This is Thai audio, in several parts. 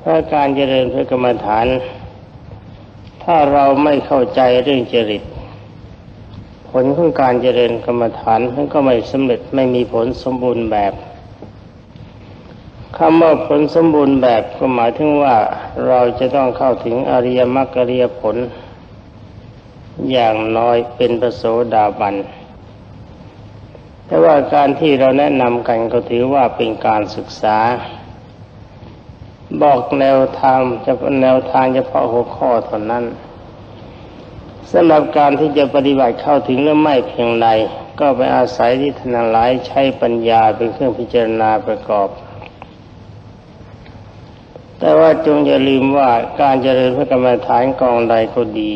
เพราะการเจริญพระกรรมฐาน ถ้าเราไม่เข้าใจเรื่องจริต ผลของการเจริญกรรมฐานมันก็ไม่สำเร็จไม่มีผลสมบูรณ์แบบคำว่าผลสมบูรณ์แบบก็หมายถึงว่าเราจะต้องเข้าถึงอริยมรรคอริยผล อย่างน้อยเป็นประโสดาบัน แต่ว่าการที่เราแนะนำกันก็ถือว่าเป็นการศึกษา บอกแนวทางจะแนวทางเฉพาะหัวข้อเท่านั้นสำหรับการที่จะปฏิบัติเข้าถึงหรือไม่เพียงใดก็ไปอาศัยที่ทนหลายใช้ปัญญาเป็นเครื่องพิจารณาประกอบ แต่ว่าจงอย่าลืมว่าการเจริญพระกรรมฐานกองใดก็ดี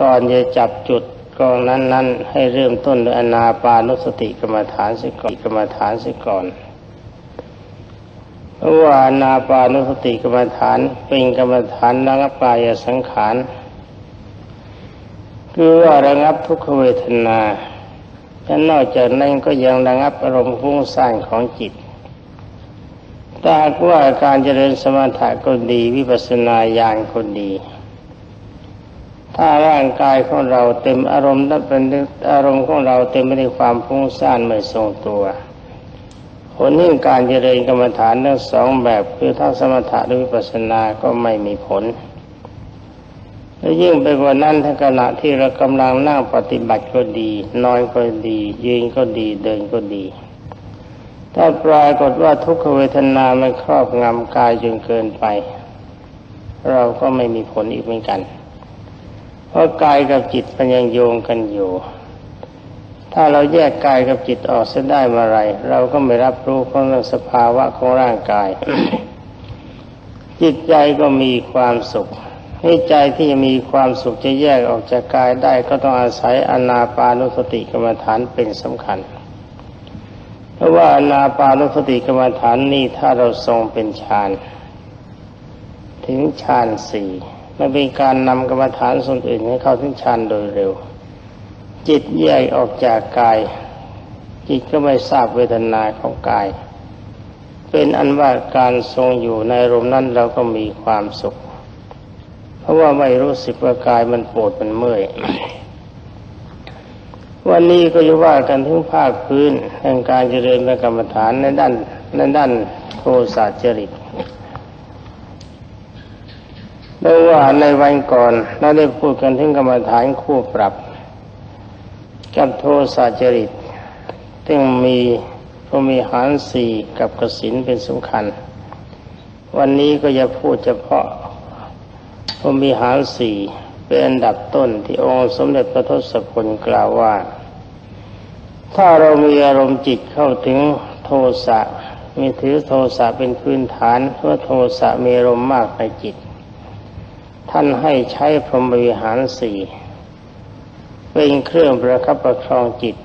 ก่อนจะจับจุดกองนั้น ๆ ให้เริ่มต้นด้วยอนาปานุสติกรรมฐานสิก่อนกรรมฐานสิก่อน ว่านาปานุสติกรรมฐานเป็นกรรมฐานระงับกายสังขารคือว่าระงับทุกขเวทนาและนอกจากนั้นก็ยังระงับอารมณ์ฟุ้งซ่านของจิตถ้าว่าการเจริญสมถะก็ดีวิปัสสนาญาณก็ดี ถ้าร่างกายของเราเต็มอารมณ์นั้นเป็นอารมณ์ของเราเต็มไปด้วยความฟุ้งซ่านไม่ทรงตัว ผลที่การเจริญกรรมฐานทั้งสองแบบคือทั้งสมถะและวิปัสสนาก็ไม่มีผลและยิ่งไปกว่านั้นถ้าขณะที่เรากำลังนั่งปฏิบัติก็ดีนอนก็ดี ยืนก็ดีเดินก็ดี ถ้าปรากฏว่าทุกขเวทนามันครอบงำกายจนเกินไป เราก็ไม่มีผลอีกเหมือนกัน เพราะกายกับจิตมันยังโยงกันอยู่ ถ้าเราแยกกายกับจิตออกเสียได้เมื่อไรเราก็ไม่รับรู้ของสภาวะของร่างกาย จิตใจก็มีความสุขให้ใจที่จะมีความสุขจะแยกออกจากกายได้ก็ต้องอาศัยอนาปานุสติกรรมฐานเป็นสำคัญ เพราะว่าอนาปานุสติกรรมฐานนี่ถ้าเราทรงเป็นฌานถึงฌานสี่มันเป็นการนำกรรมฐานส่วนอื่นให้เข้าถึงฌานโดยเร็ว จิตแยกออกจากกาย จิตก็ไม่ทราบเวทนาของกาย เป็นอันว่าการทรงอยู่ในรมนั้นเราก็มีความสุข เพราะว่าไม่รู้สึกว่ากายมันปวดมันเมื่อยวันนี้ก็จะว่ากันถึงภาคพื้นแห่งการเจริญกรรมฐานในด้านในด้านโทสะจริตเพราว่าในวันก่อนเราได้พูดกันถึงกรรมฐานคู่ปรับ กับโทสะจริตซึ่งมีพรมีหารสี่กับกสินเป็นสำคัญ วันนี้ก็จะพูดเฉพาะพรมีหารสี่เป็นอันดับต้นที่องค์สมเด็จพระทศพลกล่าวว่า ถ้าเรามีอารมณ์จิตเข้าถึงโทสะมีถือโทสะเป็นพื้นฐานเพราะโทสะมีอารมณ์มากในจิต ท่านให้ใช้พรหมวิหารสี่ เป็นเครื่องประคับประคองจิต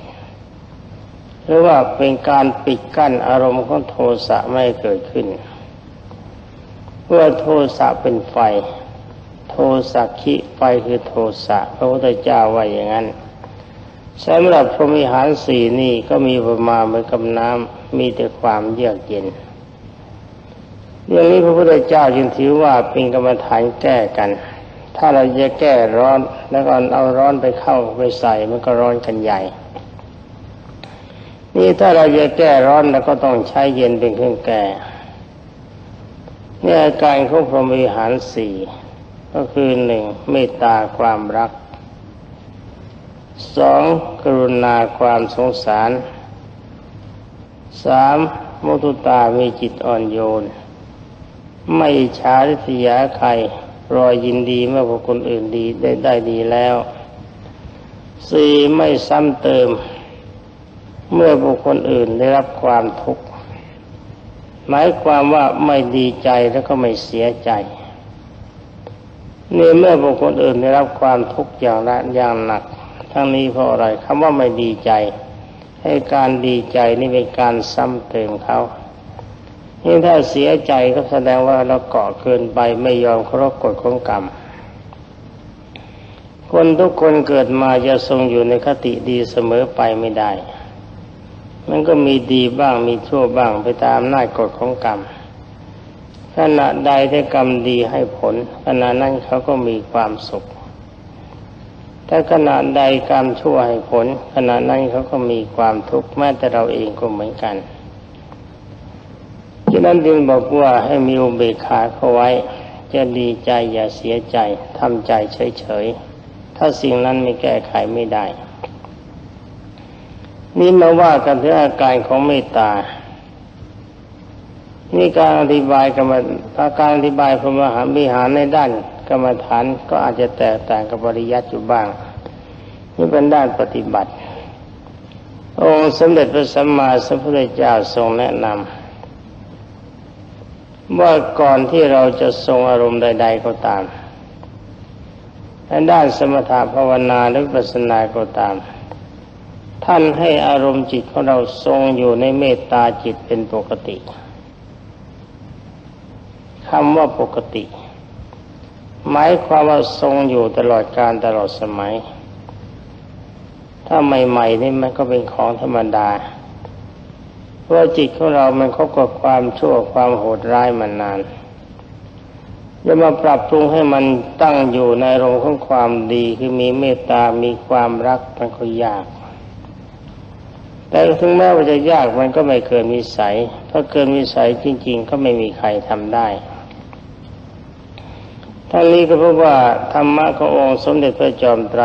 หรือว่าเป็นการปิดกั้นอารมณ์ของโทสะไม่เกิดขึ้นเมื่อโทสะเป็นไฟ โทสักขิไฟคือโทสะพระพุทธเจ้าว่าอย่างนั้นสำหรับพรหมิหารสี่นี่ก็มีประมาณเหมือนกับน้ำมีแต่ความเยือกเย็นเรื่องนี้พระพุทธเจ้าจึงถือว่าเป็นกรรมฐานแก้กัน ถ้าเราจะแก้ร้อนแล้วก็เอาร้อนไปเข้าไปใส่มันก็ร้อนกันใหญ่ นี่ถ้าเราจะแก้ร้อนเราก็ต้องใช้เย็นเป็นเครื่องแก้เนี่ยการของพรหมิหารสี่ก็คือหนึ่งเมตตาความรักสองกรุณาความสงสารสามมุตุตามีจิตอ่อนโยน ไม่ฉาริษยาใคร รอยยินดีเมื่อบุคคลอื่นดีได้ได้ดีแล้วสี่ไม่ซ้ำเติม เมื่อบุคคลอื่นได้รับความทุกข์หมายความว่าไม่ดีใจแล้วก็ไม่เสียใจนี่เมื่อบุคคลอื่นได้รับความทุกข์อย่างละอย่างหนัก ทั้งนี้เพราะอะไรคำว่าไม่ดีใจ ให้การดีใจนี่เป็นการซ้ำเติมเขา นี่ถ้าเสียใจก็แสดงว่าเราเกาะเกินไปไม่ยอมเคารพกฎของกรรม คนทุกคนเกิดมาจะทรงอยู่ในคติดีเสมอไปไม่ได้ มันก็มีดีบ้างมีชั่วบ้างไปตามหน้ากฎของกรรมขณะใดที่กรรมดีให้ผลขณะนั้นเขาก็มีความสุขแต่ขณะใดกรรมชั่วให้ผลขณะนั้นเขาก็มีความทุกข์แม้แต่เราเองก็เหมือนกัน ฉะนั้นจึงบอกว่าให้มีอุเบกขาเข้าไว้ จะดีใจอย่าเสียใจทำใจเฉยๆ ถ้าสิ่งนั้นไม่แก้ไขไม่ได้ นี่มาว่ากันถึงอาการของเมตตานี่การอธิบายกรรมการอธิบายพระมหาวิหารในด้านกรรมฐานก็อาจจะแตกต่างกับปริยัติอยู่บ้าง นี่เป็นด้านปฏิบัติ องค์สมเด็จพระสัมมาสัมพุทธเจ้าทรงแนะนำ ว่าก่อนที่เราจะทรงอารมณ์ใด ๆ ก็ตามในด้านสมถะภาวนาหรือปัสนาก็ตาม ท่านให้อารมณ์จิตของเราทรงอยู่ในเมตตาจิตเป็นปกติคำว่าปกติ หมายความว่าทรงอยู่ตลอดการตลอดสมัย ถ้าใหม่ๆนี่มันก็เป็นของธรรมดา เพราะจิตของเรามันคบกับความชั่วความโหดร้ายมานานจะมาปรับปรุงให้มันตั้งอยู่ในรงของความดีคือมีเมตตา มีความรักมันก็ยาก แต่ถึงแม้ว่าจะยากมันก็ไม่เกินวิสัย ถ้าเกินวิสัยจริง ๆ ก็ไม่มีใครทำได้ทั้งนี้ก็เพราะว่าธรรมะขององค์สมเด็จพระจอมไตร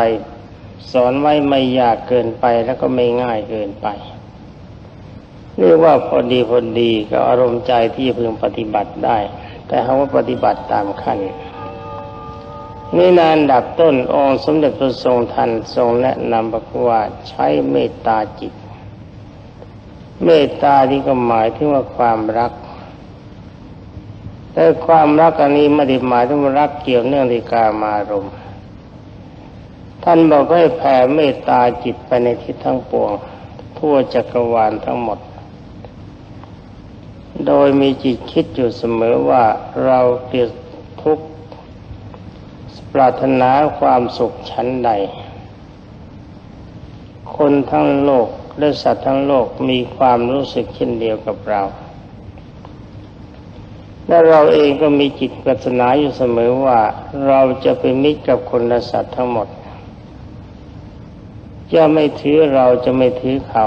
สอนไว้ไม่ยากเกินไปแล้วก็ไม่ง่ายเกินไป เรียกว่าพอดีพอดีก็อารมณ์ใจที่พึงปฏิบัติได้ แต่หาว่าปฏิบัติตามขั้นนี่นานดับต้นองค์สมเด็จพระทรงทันทรงแนะนำบอกว่าใช้เมตตาจิต เมตตาที่ก็หมายถึงว่าความรัก แต่ความรักอันนี้ไม่ได้หมายถึงรักเกี่ยวเนื่องในกามารมณ์ท่านบอกให้แผ่เมตตาจิตไปในทิศทั้งปวง ทั่วจักรวาลทั้งหมด โดยมีจิตคิดอยู่เสมอว่าเราเกลียดทุกข์ปรารถนาความสุขชั้นใด คนทั้งโลกและสัตว์ทั้งโลกมีความรู้สึกเช่นเดียวกับเรา และเราเองก็มีจิตปรารถนาอยู่เสมอว่าเราจะเป็นมิตรกับคนและสัตว์ทั้งหมด จะไม่ถือเราจะไม่ถือเขา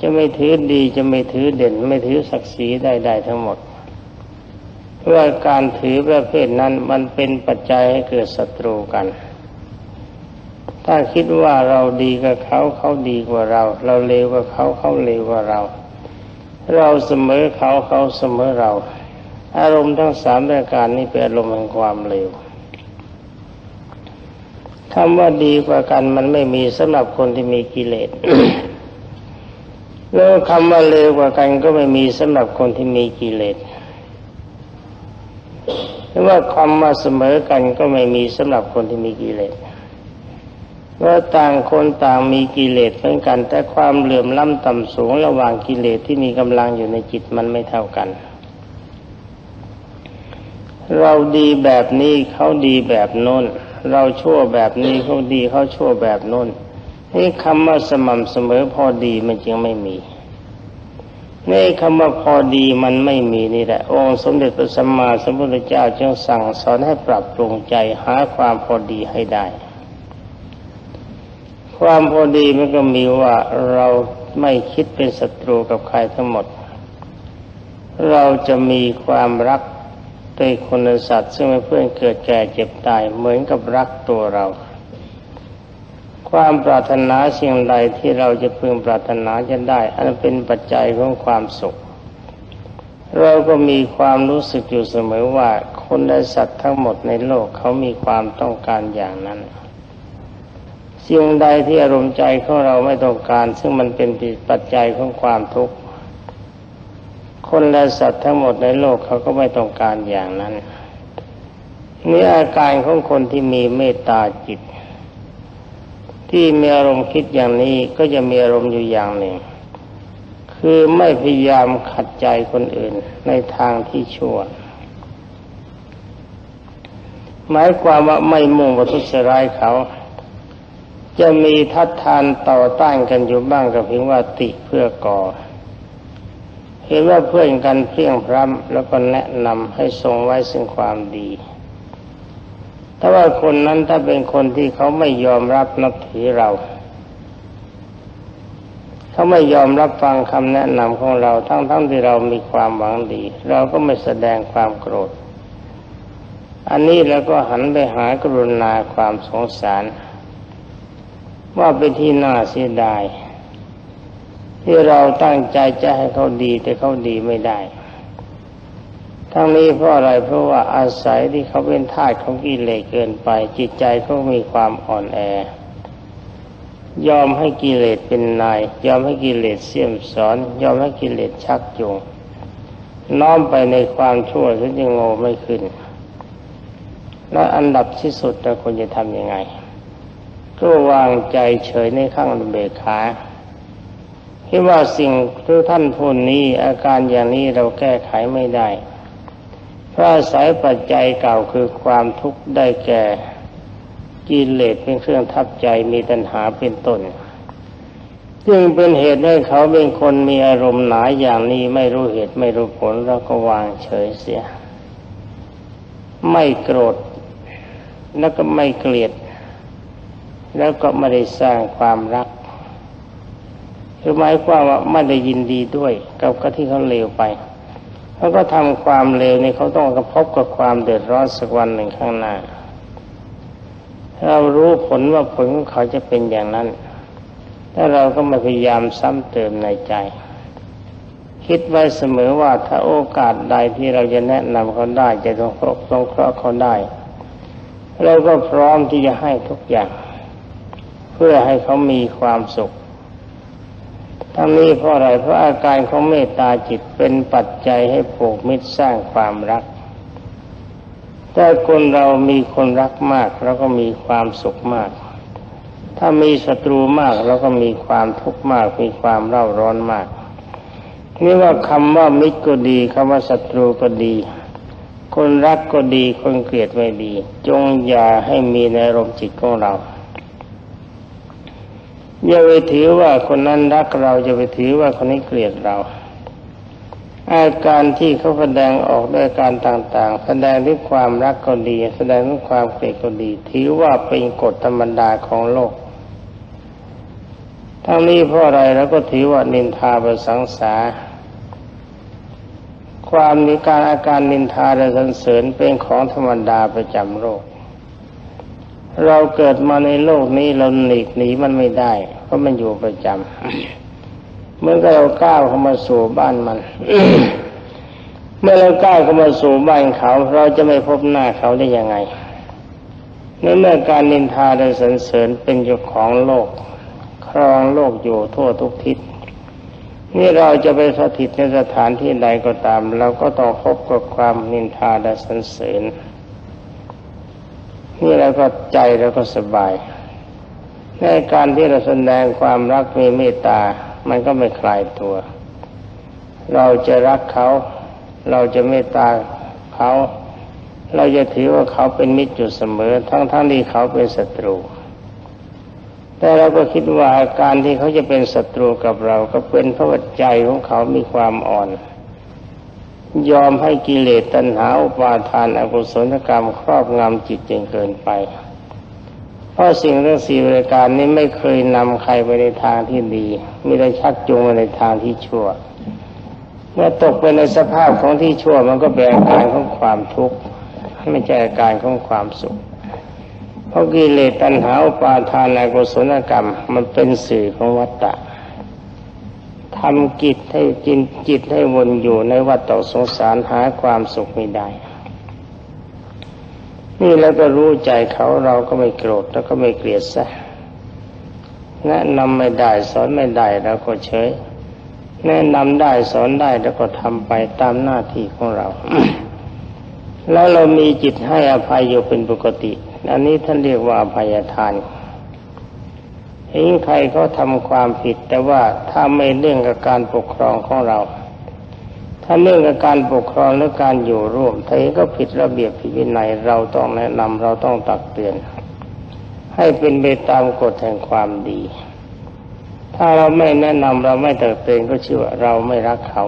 จะไม่ถือดีจะไม่ถือเด่น ไม่ถือศักดิ์ศรีใดๆทั้งหมด เพราะการถือประเภทนั้นมันเป็นปัจจัยให้เกิดศัตรูกัน ถ้าคิดว่าเราดีกับเขาเขาดีกว่าเรา เราเลวกว่าเขาเขาเลวกว่าเรา เราเสมอเขาเขาเสมอเรา อารมณ์ทั้งสามประการนี้เป็นอารมณ์แห่งความเลวคำว่าดีกว่ากันมันไม่มีสำหรับคนที่มีกิเลส แล้วคำว่าเลวกว่ากันก็ไม่มีสำหรับคนที่มีกิเลสหรือว่าคำว่าเสมอกันก็ไม่มีสำหรับคนที่มีกิเลสว่าต่างคนต่างมีกิเลสเหมือนกัน แต่ความเหลื่อมล้ำต่ำสูงระหว่างกิเลสที่มีกำลังอยู่ในจิตมันไม่เท่ากัน เราดีแบบนี้เขาดีแบบโน้น เราชั่วแบบนี้เขาดีเขาชั่วแบบโน้น นี่คำว่าสม่ำเสมอพอดีมันจึงไม่มีนี่คำว่าพอดีมันไม่มีนี่แหละ องค์สมเด็จพระสัมมาสัมพุทธเจ้าจึงสั่งสอนให้ปรับปรุงใจหาความพอดีให้ได้ ความพอดีมันก็มีว่าเราไม่คิดเป็นศัตรูกับใครทั้งหมด เราจะมีความรักในคนในสัตว์ซึ่งเป็นเพื่อนเกิดแก่เจ็บตายเหมือนกับรักตัวเรา ความปรารถนาสิ่งใดที่เราจะพึงปรารถนาจะได้ อันเป็นปัจจัยของความสุข เราก็มีความรู้สึกอยู่เสมอว่าคนและสัตว์ทั้งหมดในโลกเขามีความต้องการอย่างนั้นสิ่งใดที่อารมณ์ใจของเราไม่ต้องการ ซึ่งมันเป็นปัจจัยของความทุกข์คนและสัตว์ทั้งหมดในโลกเขาก็ไม่ต้องการอย่างนั้นนี่อาการของคนที่มีเมตตาจิต ที่มีอารมณ์คิดอย่างนี้ก็จะมีอารมณ์อยู่อย่างหนึ่ง คือไม่พยายามขัดใจคนอื่นในทางที่ชั่ว หมายความว่าไม่มุ่งวัตถุสร้ายเขา จะมีทัดทานต่อต้านกันอยู่บ้างก็เพียงว่าติเพื่อก่อ เห็นว่าเพื่อนกันเพียงพร้ำแล้วก็แนะนำให้ทรงไว้ซึ่งความดี ถ้าว่าคนนั้นถ้าเป็นคนที่เขาไม่ยอมรับนับถือเรา เขาไม่ยอมรับฟังคำแนะนำของเราทั้งๆทที่เรามีความหวังดี เราก็ไม่แสดงความโกรธ อันนี้แล้วก็หันไปหากรุณาความสงสาร ว่าเป็นที่น่าเสียดาย ที่เราตั้งใจจะให้เขาดีแต่เขาดีไม่ได้ ทั้งนี้เพราะอะไรเพราะว่าอาศัยที่เขาเป็นทาสของกิเลสเกินไป จิตใจเขามีความอ่อนแอ ยอมให้กิเลสเป็นนาย ยอมให้กิเลสเสี่ยมสอน ยอมให้กิเลสชักจูงน้อมไปในความชั่วซึ่งยังโง่ไม่ขึ้น และอันดับที่สุดเราควรจะทำยังไง ก็วางใจเฉยในข้างเบขาคิดว่าสิ่งทุกท่านพูดนี้อาการอย่างนี้เราแก้ไขไม่ได้ พราะอาศัยปัจจัยเก่าคือความทุกข์ได้แก่กิเลสเป็นเครื่องทับใจมีตัณหาเป็นต้น จึงเป็นเหตุให้เขาเป็นคนมีอารมณ์หนาอย่างนี้ไม่รู้เหตุไม่รู้ผลแล้วก็วางเฉยเสีย ไม่โกรธแล้วก็ไม่เกลียด แล้วก็ไม่ได้สร้างความรักคือหมายความว่าไม่ได้ยินดีด้วยกับกที่เขาเลวไป เขาก็ทำความเลวนี่เขาต้องกระพบกับความเดือดร้อนสักวันหนึ่งข้างหน้าเรารู้ผลว่าผลของเขาจะเป็นอย่างนั้นถ้าเราก็มาพยายามซ้ำเติมในใจ คิดไว้เสมอว่าถ้าโอกาสใดที่เราจะแนะนำเขาได้ จะต้องครบต้องเคราะเขาได้ เราก็พร้อมที่จะให้ทุกอย่าง เพื่อให้เขามีความสุข ทั้งนี้เพราะอะไรเพราะอาการของเมตตาจิตเป็นปัจจัยให้ผูกมิตรสร้างความรักถ้าคนเรามีคนรักมากเราก็มีความสุขมาก ถ้ามีศัตรูมากเราก็มีความทุกข์มาก มีความเร่าร้อนมากนี่ว่าคำว่ามิตรก็ดีคำว่าศัตรูก็ดี คนรักก็ดีคนเกลียดไม่ดี จงอย่าให้มีในอารมณ์จิตของเรา อย่าไปถือว่าคนนั้นรักเราจะไปถือว่าคนนี้เกลียดเรา อาการที่เขาแสดงออกด้วยการต่างๆ แสดงด้วยความรักก็ดี แสดงด้วยความเกลียดก็ดี ถือว่าเป็นกฎธรรมดาของโลกทั้งนี้เพราะอะไรเราก็ถือว่านินทาประสังสา ความมีการอาการนินทาและสรรเสริญเป็นของธรรมดาประจำโลก เราเกิดมาในโลกนี้เราหนีหนีมันไม่ได้ เพราะมันอยู่ประจำเมื่อเราก้าวเข้ามาสู่บ้านมัน เมื่อเราก้าวเข้ามาสู่บ้านเขา เราจะไม่พบหน้าเขาได้ยังไงในเมื่อการนินทาและสรรเสริญเป็นอยู่ของโลก ครองโลกอยู่ทั่วทุกทิศนี่เราจะไปสถิตในสถานที่ใดก็ตาม เราก็ต้องพบกับความนินทาและสรรเสริญนี่เราก็ใจเราก็สบาย ในการที่เราแสดงความรักมีเมตตา มันก็ไม่คลายตัว เราจะรักเขา เราจะเมตตาเขา เราจะถือว่าเขาเป็นมิตรอยู่เสมอ ทั้งๆทที่เขาเป็นศัตรู แต่เราก็คิดว่าอาการที่เขาจะเป็นศัตรูกับเรา ก็เป็นเพราะว่าใจของเขามีความอ่อน ยอมให้กิเลสตัณหาอุปาทานอกุศลกรรมครอบงำจิตจนเกินไป เพราะสิ่งทั้งสี่บริการนี้ไม่เคยนำใครไปในทางที่ดีมีแต่ชักจูงไปในทางที่ชั่ว เมื่อตกไปในสภาพของที่ชั่วมันก็เป็นอาการของความทุกข์ไม่ใช่อาการของความสุข เพราะกิเลสตัณหาปาทานอกุศลกรรม มันเป็นสื่อของวัฏฏะทำกิจให้จินจิตให้วนอยู่ในวัฏฏสงสารหาความสุขไม่ได้ นี่แล้วก็รู้ใจเขาเราก็ไม่โกรธแล้วก็ไม่เกลียดซะแนะนำไม่ได้สอนไม่ได้เราก็เฉย แนะนำได้สอนได้แล้วก็ทำไปตามหน้าที่ของเรา แล้วเรามีจิตให้อภัยอยู่เป็นปกติ อันนี้ท่านเรียกว่าอภัยทานเห็นใครเขาทำความผิดแต่ว่าถ้าไม่เรื่องกับการปกครองของเรา ถ้าเรื่องการปกครองหรือการอยู่ร่วมเห็นก็ผิดระเบียบผิดวินัยเราต้องแนะนำเราต้องตักเตือน ให้เป็นไปตามกฎแห่งความดี ถ้าเราไม่แนะนำเราไม่ตักเตือนก็ชื่อว่าเราไม่รักเขา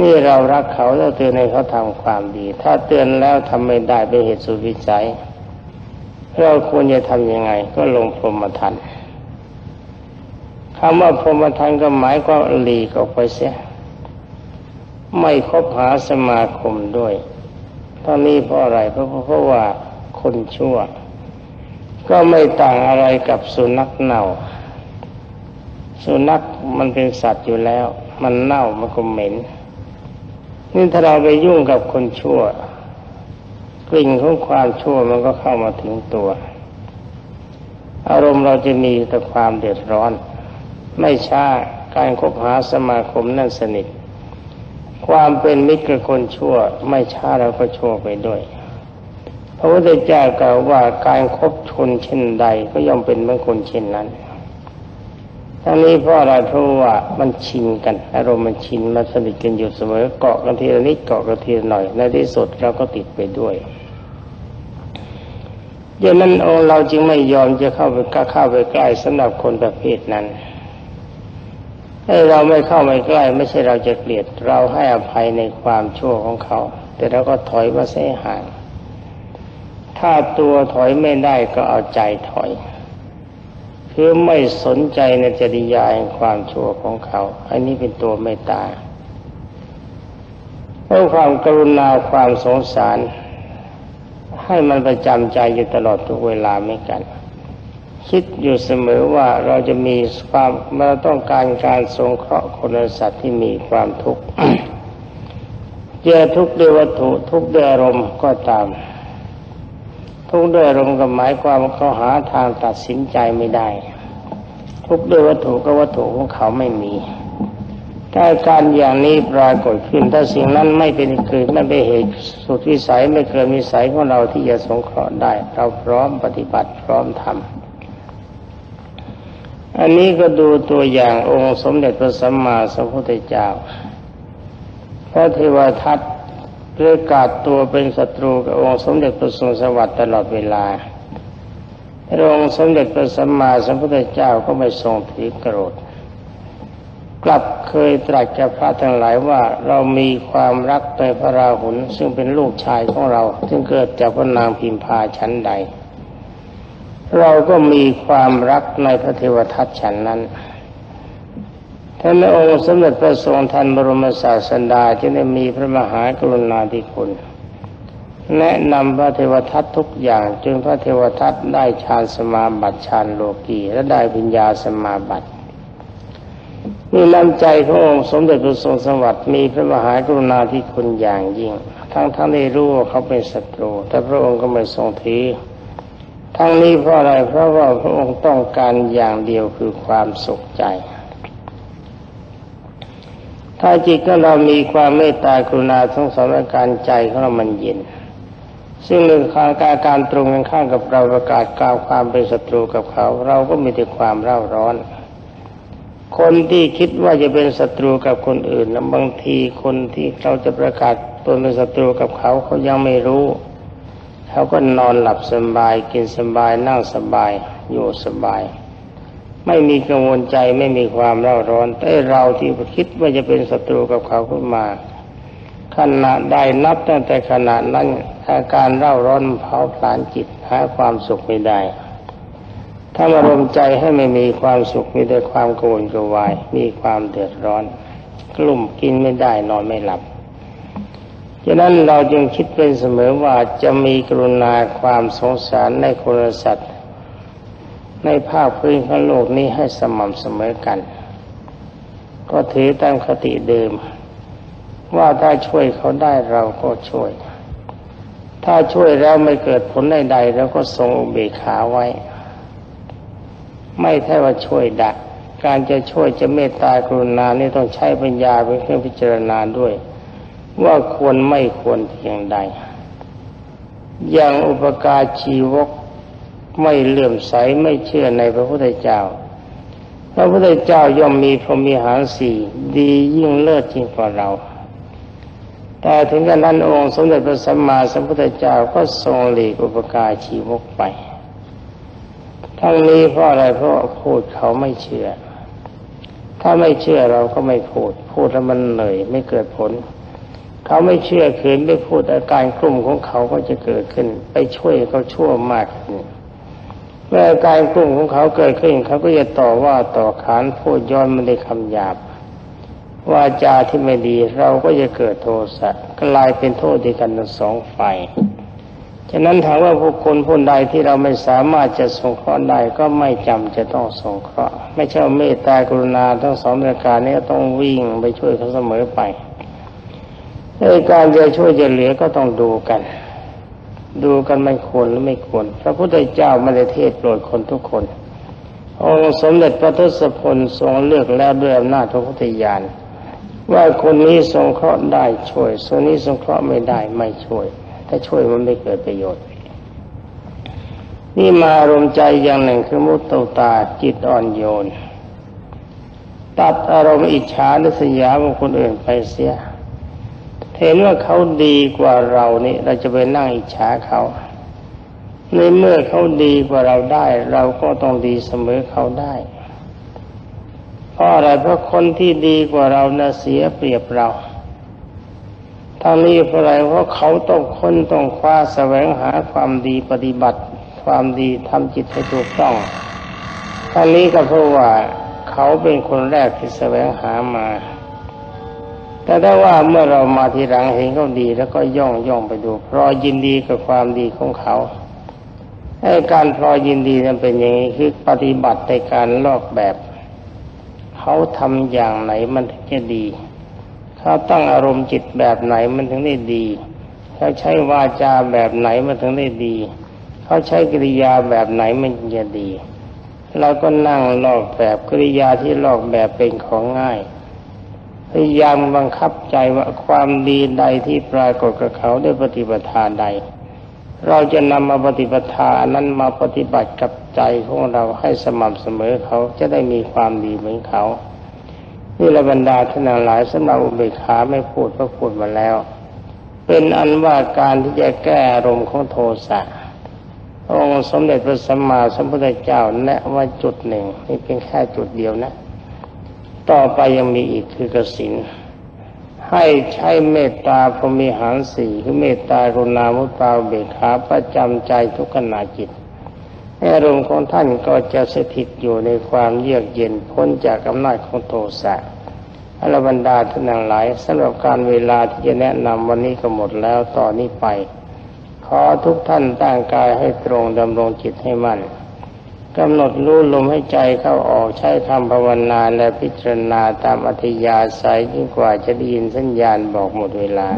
นี่เรารักเขาเราเตือนให้เขาทำความดี ถ้าเตือนแล้วทำไม่ได้เป็นเหตุสุดวิสัย เราควรจะทำยังไง ก็ลงพรหมทันคำว่าพรหมทันก็หมายก็หลีกออกไปเสีย ไม่คบหาสมาคมด้วยตอนนี้เพราะอะไรเพราะเพราะว่าคนชั่ว ก็ไม่ต่างอะไรกับสุนัขเน่า สุนัขมันเป็นสัตว์อยู่แล้ว มันเน่ามันก็เหม็นนี่ถ้าเราไปยุ่งกับคนชั่ว กลิ่นของความชั่วมันก็เข้ามาถึงตัว อารมณ์เราจะมีแต่ความเดือดร้อน ไม่ช้าการคบหาสมาคมนั่นสนิท ความเป็นมิตรกับคนชั่ว ไม่ช้าเราก็ชั่วไปด้วยพระพุทธเจ้ากล่าวว่าการครบชนเช่นใดก็ย่อมเป็นเมือคนเช่นนั้นทั้งนี้เพราะอะไรเพราะว่ามันชินกัน อารมณ์มันชินมันสนิทกันอยู่เสมอเกาะกันทีละนิดเกาะกันทีละหน่อยในที่สุดเราก็ติดไปด้วยดังนั้นองเราจึงไม่ยอมจะเข้าไปกล้าเข้าไปใกล้สำหรับคนประเภทนั้น ให้เราไม่เข้าไปใกล้ ไม่ใช่เราจะเกลียด เราให้อภัยในความชั่วของเขา แต่เราก็ถอยมาเสียห่าง ถ้าตัวถอยไม่ได้ก็เอาใจถอยคือไม่สนใจในจริยาแห่งความชั่วของเขา อันนี้เป็นตัวไม่ตาเพราะความกรุณาความสงสาร ให้มันประจำใจอยู่ตลอดทุกเวลาไม่กัน คิดอยู่เสมอว่าเราจะมีความเราต้องการการสงเคราะห์คนสัตว์ที่มีความทุกข์เจอทุกข์ด้วยวัตถุทุกข์ด้วยอารมณ์ก็ตาม ทุกข์ด้วยอารมณ์ก็หมายความเขาหาทางตัดสินใจไม่ได้ ทุกข์ด้วยวัตถุก็วัตถุของเขาไม่มีถ้าการอย่างนี้ปรากฏขึ้นถ้าสิ่งนั้นไม่เป็นเกิดไม่เป็นเหตุสุดวิสัยไม่เกิดมีสัยของเราที่จะสงเคราะห์ได้ เราพร้อมปฏิบัติพร้อมทำ อันนี้ก็ดูตัวอย่างองค์สมเด็จพระสัมมาสัมพุทธเจ้า พระเทวทัตประกาศตัวเป็นศัตรูกับองค์สมเด็จพระสุสวัสดิ์ตลอดเวลาพระองค์สมเด็จพระสัมมาสัมพุทธเจ้าก็ไม่ทรงถือโกรธ กลับเคยตรัสกับพระทั้งหลายว่าเรามีความรักในพระราหุลซึ่งเป็นลูกชายของเรา ซึ่งเกิดจากพระนางพิมพาชั้นใด เราก็มีความรักในพระเทวทัตชั้นนั้นท่านองค์สมเด็จพระทรงทันบรมศาสดาจะได้มีพระมหากรุณาธิคุณ แนะนำพระเทวทัตทุกอย่างจนพระเทวทัตได้ฌานสมาบัติฌานโลกีและได้ปัญญาสมาบัติมีน้ำใจขององค์สมเด็จพระทรงสวัสดิ์มีพระมหากรุณาธิคุณอย่างยิ่ง ทั้งทั้งได้รู้ว่าเขาเป็นศัตรูแต่พระองค์ก็ไม่ทรงถือ ทั้งนี้เพราะอะไรเพราะว่าพระองค์ต้องการอย่างเดียวคือความสุขใจ ถ้าจิตของเรามีความเมตตากรุณาทั้งสองาการใจของเรามันเย็น ซึ่งหนึ่งการการการตรงกันข้ามกับเราประกาศกล่าวความเป็นศัตรูกับเขา เราก็มีแต่ความเร่าร้อน คนที่คิดว่าจะเป็นศัตรูกับคนอื่นแล้วบางทีคนที่เราจะประกาศตนเป็นศัตรูกับเขาเขายังไม่รู้ เขาก็นอนหลับสบายกินสบายนั่งสบาย อยู่สบาย ไม่มีกังวลใจไม่มีความเร่าร้อน แต่เราที่คิดว่าจะเป็นศัตรูกับเขาขึ้นมาขณะใดนับตั้งแต่ขณะนั้นอาการเร่าร้อนเผาผลาญจิตหาความสุขไม่ได้ ถ้าอารมณ์ใจให้ไม่มีความสุขมีแต่ความโกรธกวาย มีความเดือดร้อน กลุ่มกินไม่ได้นอนไม่หลับ ฉะนั้นเราจึงคิดเป็นเสมอว่าจะมีกรุณาความสงสารในคนสัตว์ ในภาคพื้นของโลกนี้ให้สม่ำเสมอกัน ก็ถือตามคติเดิม ว่าถ้าช่วยเขาได้เราก็ช่วย ถ้าช่วยแล้วไม่เกิดผลใดๆเราก็ทรงอุเบกขาไว้ ไม่ใช่ว่าช่วยดัก การจะช่วยจะเมตตากรุณานี่ต้องใช้ปัญญาเป็นเครื่องพิจารณาด้วย ว่าควรไม่ควรเพียงใด อย่างอุปการชีวกไม่เลื่อมใสไม่เชื่อในพระพุทธเจ้า พระพุทธเจ้าย่อมมีพรหมิหารสี่ดียิ่งเลิศจริงกว่าเรา แต่ถึงกระนั้นองค์สมเด็จพระสัมมาสัมพุทธเจ้าก็ทรงหลีกอุปการชีวกไปทั้งนี้เพราะอะไรเพราะพูดเขาไม่เชื่อ ถ้าไม่เชื่อเราก็ไม่พูด พูดแล้วมันเหนื่อยไม่เกิดผล เขาไม่เชื่อขืนไม่พูดอาการกลุ่มของเขาก็จะเกิดขึ้น ไปช่วยเขาชั่วมากเมื่ออาการกลุ่มของเขาเกิดขึ้น เขาก็จะต่อว่าต่อขานพูดย้อนมันในคำหยาบวาจาที่ไม่ดีเราก็จะเกิดโทสะกลายเป็นโทษดีกันทั้งสองฝ่ายฉะนั้นถามว่าผู้คนผู้ใดที่เราไม่สามารถจะสงเคราะห์ได้ก็ไม่จำจะต้องสงเคราะห์ ไม่ใช่เมตตากรุณาทั้งสองประการนี้ต้องวิ่งไปช่วยเขาเสมอไป ในการจะช่วยจะเหลือก็ต้องดูกัน ดูกันไม่ควรหรือไม่ควร พระพุทธเจ้าไม่ได้เทศโปรดคนทุกคน องค์สมเด็จพระทศพลทรงเลือกแล้วด้วยอำนาจพระพุทธญาณว่าคนนี้สงเคราะห์ได้ช่วยคนนี้สงเคราะห์ไม่ได้ไม่ช่วย ถ้าช่วยมันไม่เกิดประโยชน์ นี่มารมใจอย่างหนึ่งคือมุตโตตาจิตอ่อนโยน ตัดอารมณ์อิจฉาหรือสยามของคนอื่นไปเสีย เห็นว่าเขาดีกว่าเรานี่เราจะไปนั่งอิจฉาเขาในเมื่อเขาดีกว่าเราได้ เราก็ต้องดีเสมอเขาได้เพราะอะไรเพราะคนที่ดีกว่าเรานะ่ะเสียเปรียบเราทางนี้เพราะอะไรเพราะเขาต้องคนต้องคว้าแสวงหาความดีปฏิบัติ ความดีทำจิตให้ถูกต้องทางนี้ก็เพราะว่าเขาเป็นคนแรกที่แสวงหามา แต่ถ้าว่าเมื่อเรามาทีหลังเห็นเขาดี แล้วก็ย่องย่องไปดู เพราะยินดีกับความดีของเขาไอ้การพลอยยินดีนั้นเป็นอย่างนี้คือปฏิบัติในการลอกแบบ เขาทำอย่างไหนมันถึงจะดี เขาตั้งอารมณ์จิตแบบไหนมันถึงได้ดี เขาใช้วาจาแบบไหนมันถึงได้ดี เขาใช้กิริยาแบบไหนมันจะดี เราก็นั่งลอกแบบกิริยาที่ลอกแบบเป็นของง่าย พยายามบังคับใจว่าความดีใดที่ปรากฏกับเขาด้วยปฏิปทาใด เราจะนำมาปฏิปทานั้นมาปฏิบัติกับใจของเราให้สม่ำเสมอเขาจะได้มีความดีเหมือนเขานี่ระบรรดาท่านหลายสำหรับอุเบกขาไม่พูดก็พูดมาแล้ว เป็นอันว่าการที่จะแก้อารมณ์ของโทสะองค์สมเด็จพระสัมมาสัมพุทธเจ้าแนะว่าจุดหนึ่งนี่เพียงแค่จุดเดียวนะ ต่อไปยังมีอีกคือกสินให้ใช้เมตตาพรมิหารสี่คือเมตตากรุณามุตาเบกขาประจำใจทุกขณะจิตอารมณ์ของท่านก็จะสถิตอยู่ในความเยือกเย็นพ้นจากอำนาจของโทสะอรบรรดาท่านทั้งหลายสำหรับการเวลาที่จะแนะนำวันนี้ก็หมดแล้วต่อนนี้ไป ขอทุกท่านตั้งกายให้ตรงดำรงจิตให้มั่น กำหนดรู้ลมให้ใจเข้าออกใช้คำภาวนาและพิจารณาตามอัธยาศัยยิ่งกว่าจะได้ยินสัญญาณบอกหมดเวลา